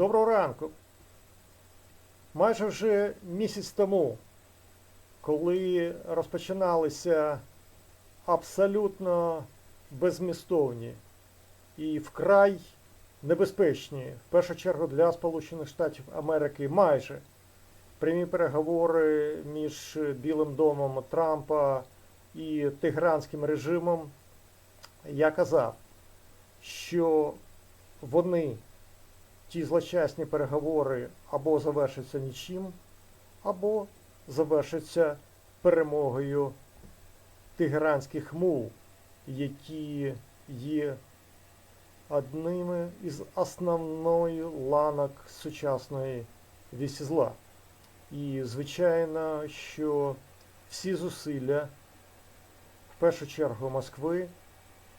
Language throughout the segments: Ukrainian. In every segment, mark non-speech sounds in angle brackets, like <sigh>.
Доброго ранку. Майже вже місяць тому, коли розпочиналися абсолютно безмістовні і вкрай небезпечні, в першу чергу для Сполучених Штатів Америки, майже прямі переговори між Білим домом Трампа і Тегранським режимом, я казав, що вони ті злочасні переговори або завершаться нічим, або завершаться перемогою тегеранських мул, які є одними із основної ланок сучасної вісі зла. І звичайно, що всі зусилля, в першу чергу Москви,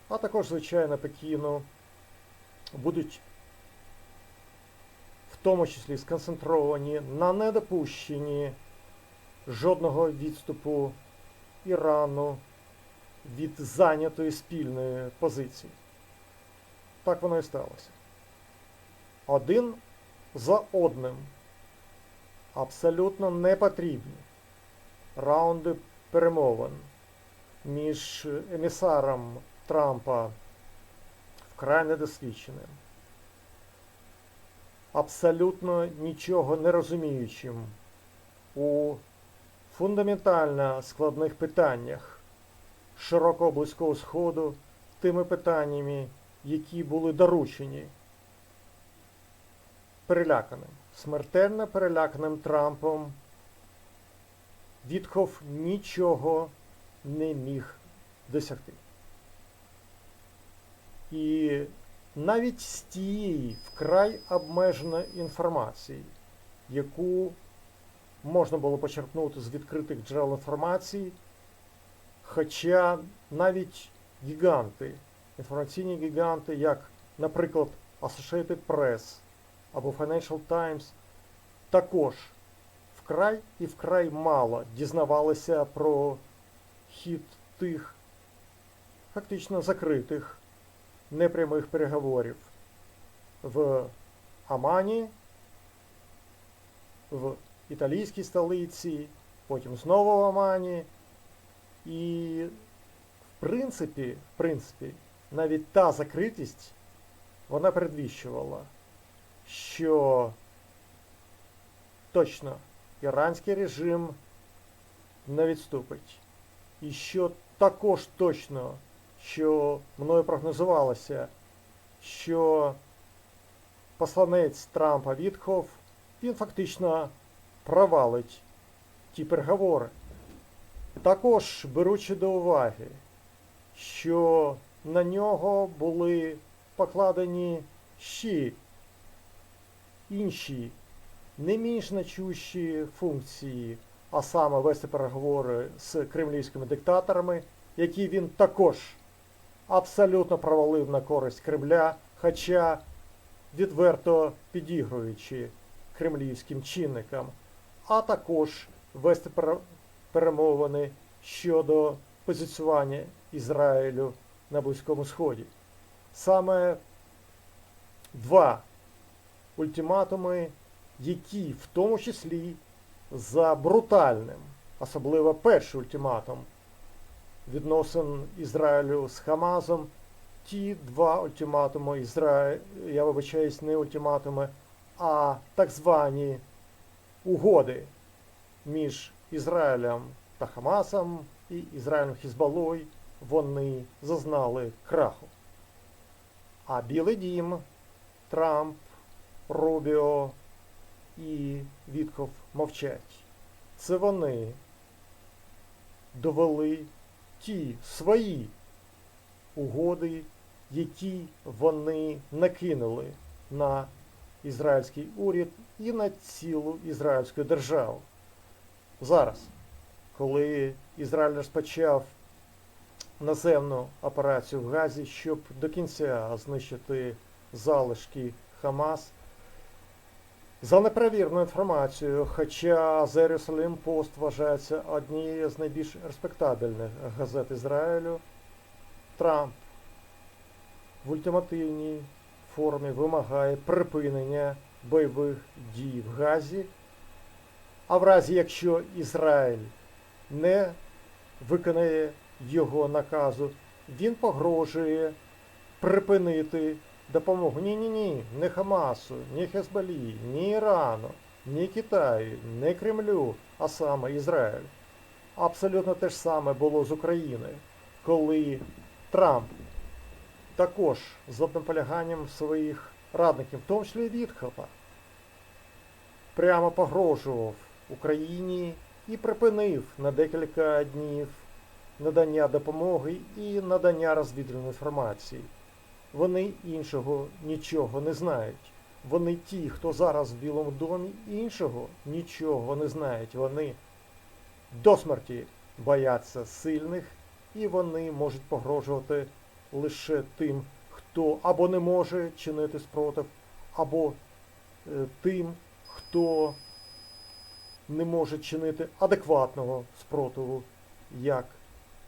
а також, звичайно, Пекіну, будуть тому числі сконцентровані на недопущенні жодного відступу Ірану від зайнятої спільної позиції. Так воно і сталося. Один за одним абсолютно непотрібні раунди перемовин між емісаром Трампа вкрай недосвідченим абсолютно нічого не розуміючим у фундаментально складних питаннях широкого близького сходу тими питаннями, які були доручені переляканим, смертельно переляканим Трампом, Вітхов нічого не міг досягти. І навіть з тієї вкрай обмеженої інформації, яку можна було почерпнути з відкритих джерел інформації, хоча навіть гіганти, інформаційні гіганти, як, наприклад, Associated Press або Financial Times, також вкрай і вкрай мало дізнавалися про хід тих фактично закритих непрямих переговорів в Амані, в італійській столиці, потім знову в Амані. І, в принципі, в принципі, навіть та закритість, вона передвіщувала, що точно іранський режим не відступить. І що також точно що мною прогнозувалося, що посланець Трампа Вітхов, він фактично провалить ті переговори. Також беручи до уваги, що на нього були покладені ще інші не менш значущі функції, а саме вести переговори з кремлівськими диктаторами, які він також абсолютно провалив на користь Кремля, хоча відверто підігруючи кремлівським чинникам, а також вести перемовини щодо позиціювання Ізраїлю на Близькому Сході. Саме два ультиматуми, які в тому числі за брутальним, особливо перший ультиматум відносин Ізраїлю з Хамазом. Ті два ультиматуми Ізраїль, я вибачаюсь, не ультиматуми, а так звані угоди між Ізраїлем та Хамасом і Ізраїлем Хізбалой, вони зазнали краху. А Білий Дім, Трамп, Рубіо і Вітков мовчать. Це вони довели ті свої угоди, які вони накинули на ізраїльський уряд і на цілу ізраїльську державу. Зараз, коли Ізраїль розпочав наземну операцію в Газі, щоб до кінця знищити залишки Хамас. За неперевірною інформацією, хоча The Jerusalem Post вважається однією з найбільш респектабельних газет Ізраїлю, Трамп в ультимативній формі вимагає припинення бойових дій в Газі. А в разі, якщо Ізраїль не виконає його наказу, він погрожує припинити допомогу. Ні-ні ні, не Хамасу, ні Хезболі, ні Ірану, ні Китаю, не Кремлю, а саме Ізраїль. Абсолютно те ж саме було з Україною, коли Трамп також з наполяганням своїх радників, в тому числі Вітхопа, прямо погрожував Україні і припинив на декілька днів надання допомоги і надання розвідувальної інформації. Вони іншого нічого не знають. Вони ті, хто зараз в Білому домі, іншого нічого не знають. Вони до смерті бояться сильних, і вони можуть погрожувати лише тим, хто або не може чинити спротив, або е, тим, хто не може чинити адекватного спротиву, як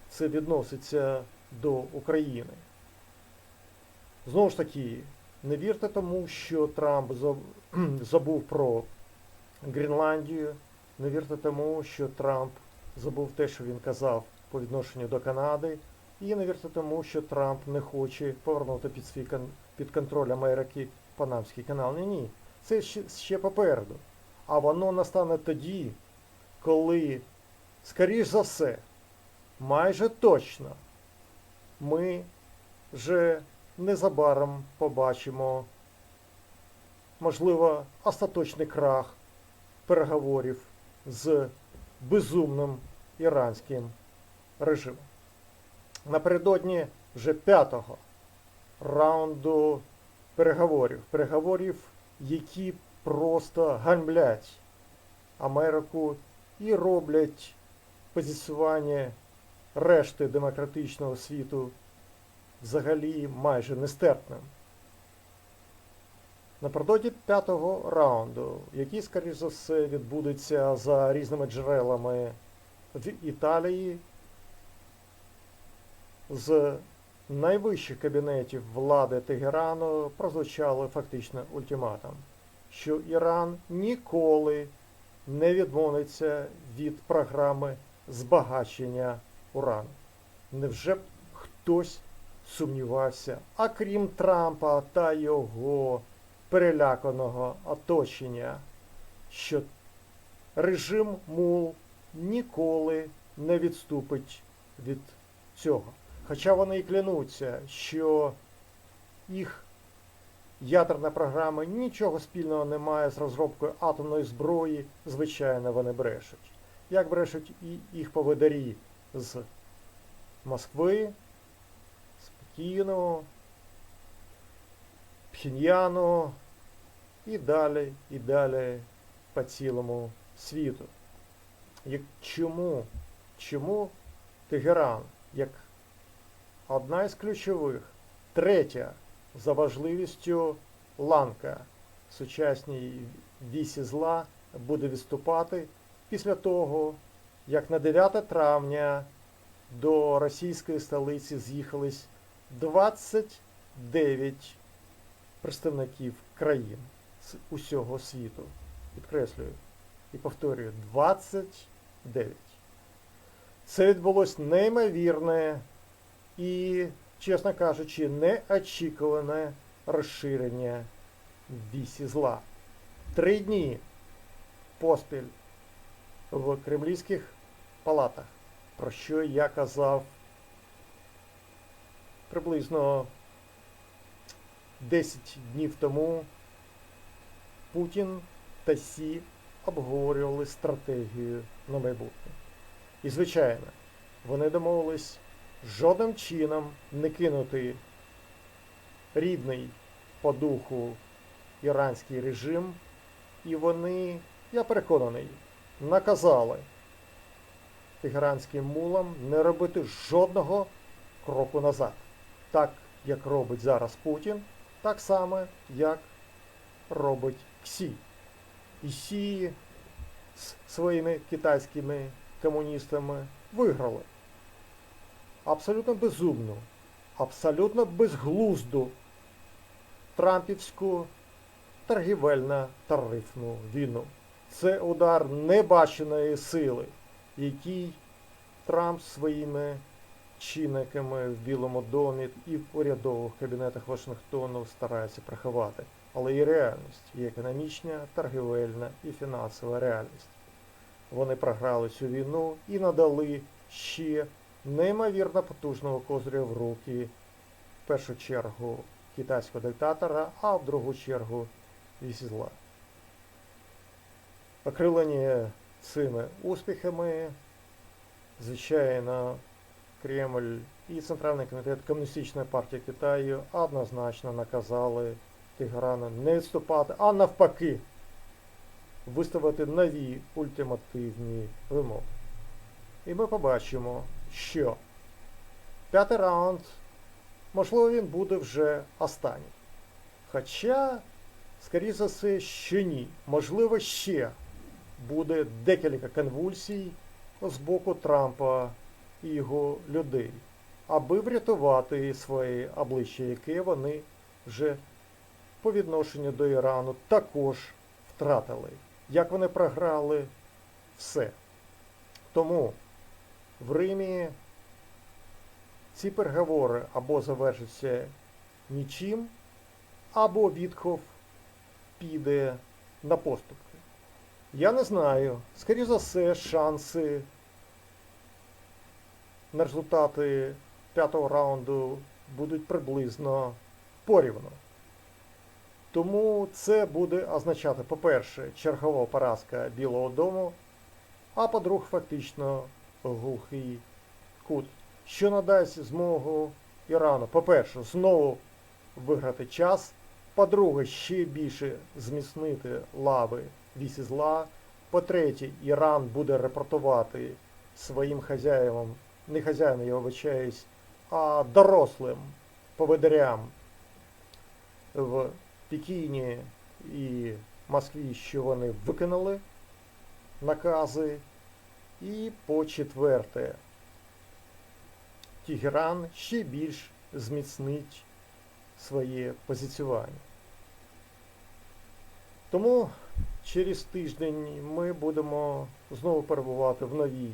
це відноситься до України. Знову ж таки, не вірте тому, що Трамп <clears throat> забув про Гренландію, не вірте тому, що Трамп забув те, що він казав по відношенню до Канади, і не вірте тому, що Трамп не хоче повернути під свій під контроль Америки Панамський канал. Ні, ні, це ще, ще попереду. А воно настане тоді, коли, скоріш за все, майже точно, ми вже незабаром побачимо, можливо, остаточний крах переговорів з безумним іранським режимом. Напередодні вже п'ятого раунду переговорів, переговорів, які просто ганьблять Америку і роблять позиціювання решти демократичного світу взагалі майже нестерпним. Напередодні п'ятого раунду, який, скоріш за все, відбудеться за різними джерелами в Італії, з найвищих кабінетів влади Тегерану прозвучало фактично ультиматум, що Іран ніколи не відмовиться від програми збагачення урану. Невже хтось сумнівався, а крім Трампа та його переляканого оточення, що режим МУЛ ніколи не відступить від цього. Хоча вони і клянуться, що їх ядерна програма нічого спільного не має з розробкою атомної зброї, звичайно, вони брешуть. Як брешуть і їх поводарі з Москви, з Пекіну, Пхеньяну і далі, і далі по цілому світу. Як чому? Чому Тегеран, як одна із ключових, третя за важливістю ланка в сучасній вісі зла буде відступати після того, як на 9 травня до російської столиці з'їхались 29 представників країн з усього світу. Підкреслюю і повторюю, 29. Це відбулось неймовірне і, чесно кажучи, неочікуване розширення вісі зла. Три дні поспіль в кремлівських палатах, про що я казав приблизно 10 днів тому, Путін та Сі обговорювали стратегію на майбутнє. І, звичайно, вони домовились жодним чином не кинути рідний по духу іранський режим, і вони, я переконаний, наказали тегеранським мулам не робити жодного кроку назад. Так, як робить зараз Путін, так само, як робить Ксі. І Сі з своїми китайськими комуністами виграли. Абсолютно безумну, абсолютно безглузду трампівську торгівельно тарифну війну. Це удар небаченої сили, який Трамп своїми чинниками в Білому домі і в урядових кабінетах Вашингтону старається приховати. Але і реальність, і економічна, торгівельна і фінансова реальність. Вони програли цю війну і надали ще неймовірно потужного козиря в руки, в першу чергу китайського диктатора, а в другу чергу вісізла. Окрилені цими успіхами, звичайно, Кремль і Центральний комітет Комуністичної партії Китаю однозначно наказали Тегерану не відступати, а навпаки виставити нові ультимативні вимоги. І ми побачимо, що п'ятий раунд, можливо, він буде вже останній. Хоча, скоріше за все, ще ні. Можливо, ще буде декілька конвульсій з боку Трампа і його людей, аби врятувати своє обличчя, яке вони вже по відношенню до Ірану також втратили. Як вони програли все. Тому в Римі ці переговори або завершаться нічим, або Вітхов піде на поступки. Я не знаю. Скоріше за все, шанси результати п'ятого раунду будуть приблизно порівну. Тому це буде означати, по-перше, чергова поразка Білого Дому, а по-друге, фактично глухий кут, що надасть змогу Ірану, по-перше, знову виграти час, по-друге, ще більше зміцнити лави вісі зла. По-третє, Іран буде репортувати своїм хазяївам, не хазяїнам, я вибачаюсь, а дорослим поведерям в Пекіні і Москві, що вони виконали накази. І по четверте, Тегеран ще більш зміцнить своє позиціювання. Тому через тиждень ми будемо знову перебувати в новій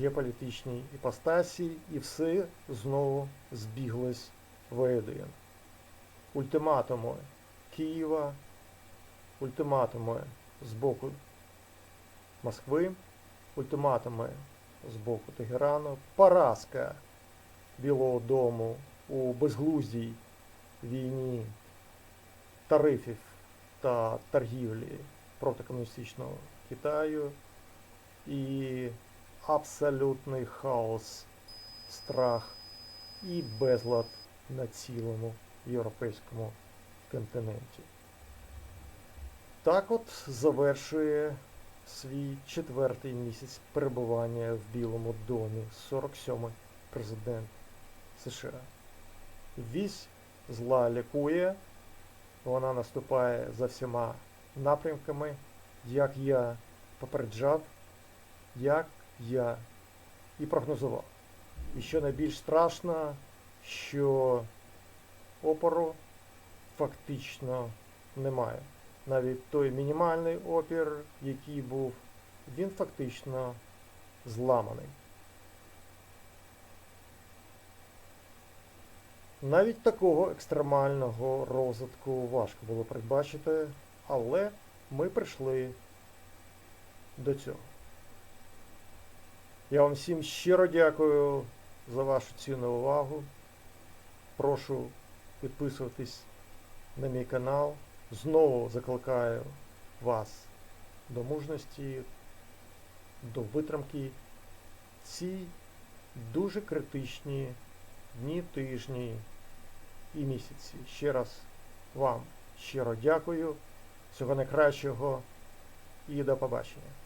геополітичній іпостасі, і все знову збіглось воєдин. Ультиматуми Києва, ультиматуми з боку Москви, ультиматуми з боку Тегерану, поразка Білого Дому у безглуздій війні тарифів та торгівлі проти комуністичного Китаю і абсолютний хаос, страх і безлад на цілому європейському континенті. Так от завершує свій четвертий місяць перебування в Білому домі 47-й президент США. Вісь зла лікує, вона наступає за всіма напрямками, як я попереджав, як я і прогнозував. І що найбільш страшно, що опору фактично немає. Навіть той мінімальний опір, який був, він фактично зламаний. Навіть такого екстремального розвитку важко було передбачити, але ми прийшли до цього. Я вам всім щиро дякую за вашу цінну увагу. Прошу підписуватись на мій канал. Знову закликаю вас до мужності, до витримки ці дуже критичні дні, тижні і місяці. Ще раз вам щиро дякую. Всього найкращого і до побачення.